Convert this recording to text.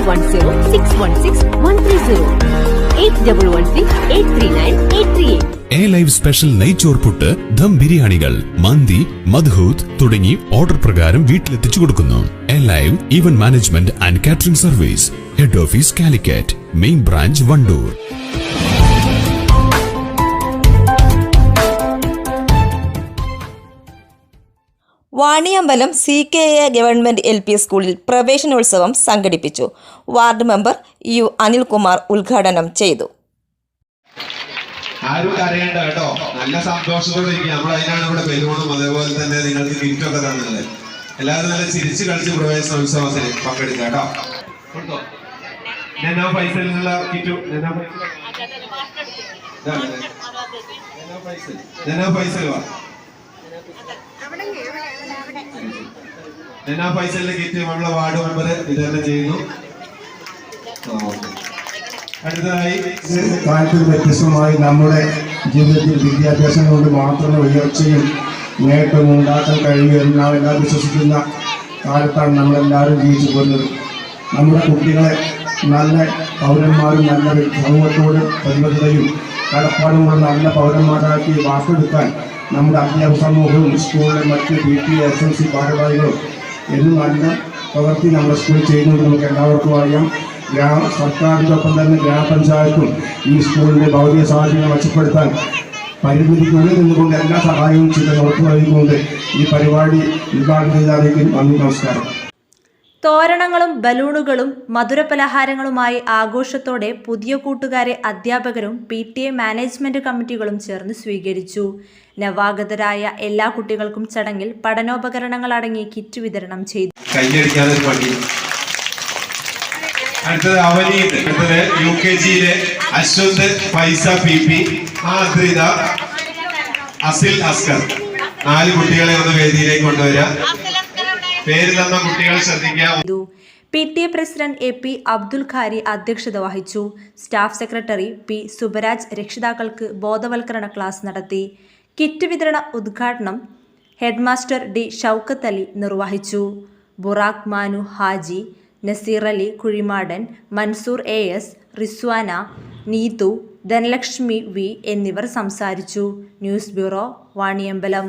Three eight A live special നെയ്ച്ചോർ puttu ബിരിയാണികൾ മന്തി മദ്ഹൂത്ത് തുടങ്ങി ഓർഡർ പ്രകാരം വീട്ടിലെത്തിച്ചു കൊടുക്കുന്നു. A live event management and catering service head office Calicut main branch Wandoor. Vaniyambalam C K A government L P സ്കൂളിൽ പ്രവേശനോത്സവം സംഘടിപ്പിച്ചു. വാർഡ് മെമ്പർ യു അനിൽകുമാർ ഉദ്ഘാടനം ചെയ്തു. ആരും കരയണ്ട കേട്ടോ. നല്ല സന്തോഷത്തോടെ ഇരിക്കുക നമ്മൾ അതിനാണ് ഇവിടെ ബലൂണും അതേപോലെ തന്നെ നിങ്ങൾക്ക് ഗിഫ്റ്റൊക്കെ തന്നത്. എല്ലാവരും നല്ല ചിരിച്ചു കളിച്ച് പ്രവേശനോത്സവത്തിന് പങ്കെടുക്കുക കേട്ടോ. ഞാൻ നെനോ പൈസ നെനോ പൈസൽ പൈസയിലെ കിറ്റ് നമ്മളെ വാർഡ് മെമ്പർ വിതരണം ചെയ്യുന്നു. അടുത്തതായി കാലത്തിൽ വ്യത്യസ്തമായി നമ്മുടെ ജീവിതത്തിൽ വിദ്യാഭ്യാസം കൊണ്ട് മാത്രമേ ഉയർച്ചയും നേട്ടവും ഉണ്ടാക്കാൻ കഴിയൂ എന്ന് നാം എല്ലാം വിശ്വസിക്കുന്ന കാലത്താണ് നമ്മളെല്ലാവരും ജീവിച്ചു പോകുന്നത് നമ്മുടെ കുട്ടികളെ നല്ല പൗരന്മാരും നല്ല സമൂഹത്തോട് പ്രതിബദ്ധതയും കടപ്പാടുമുള്ള നല്ല പൗരന്മാരാക്കി വാർത്തെടുക്കാൻ നമ്മുടെ അധ്യാപക സമൂഹവും സ്കൂളിലെ മറ്റ് P T S L C ഭാരവാഹികളും എന്നും നല്ല പ്രവൃത്തി നമ്മുടെ സ്കൂളിൽ ചെയ്യുന്നത് നമുക്ക് എല്ലാവർക്കും അറിയാം. ഗ്രാമ സർക്കാരിന്റെ ഒപ്പം തന്നെ ഗ്രാമപഞ്ചായത്തും ഈ സ്കൂളിന്റെ ഭൗതിക സാഹചര്യം മെച്ചപ്പെടുത്താൻ പരിമിതിക്കുള്ളിൽ നിന്നുകൊണ്ട് എല്ലാ സഹായവും ചെയ്ത് ഉറപ്പ് നൽകിക്കൊണ്ട് ഈ പരിപാടി ഉദ്ഘാടനം ചെയ്താലേക്കും നന്ദി നമസ്കാരം. തോരണങ്ങളും ബലൂണുകളും മധുരപലഹാരങ്ങളുമായി ആഘോഷത്തോടെ പുതിയ കൂട്ടുകാരെ അധ്യാപകരും പി ടി എ മാനേജ്മെന്റ് കമ്മിറ്റികളും ചേർന്ന് സ്വീകരിച്ചു. നവാഗതരായ എല്ലാ കുട്ടികൾക്കും ചടങ്ങിൽ പഠനോപകരണങ്ങൾ അടങ്ങിയ കിറ്റ് വിതരണം ചെയ്തു. അശ്വന്ത് അസിൽ അസ്കർ. നാല് കുട്ടികളെ ഒന്ന് വേദിയിലേക്ക് കൊണ്ടുവരിക. പേര് P T A president A P Abdul Qari അധ്യക്ഷത വഹിച്ചു. സ്റ്റാഫ് സെക്രട്ടറി പി സുബരാജ് രക്ഷിതാക്കൾക്ക് ബോധവൽക്കരണ ക്ലാസ് നടത്തി. കിറ്റ് വിതരണ ഉദ്ഘാടനം ഹെഡ്മാസ്റ്റർ ഡി ഷൗക്കത്ത് അലി നിർവഹിച്ചു. Burak Manu Haji Naseer Ali Kuzhimadan Mansoor A S Rizwana Neethu Dhanalakshmi V എന്നിവർ സംസാരിച്ചു. News bureau Vaniyambalam.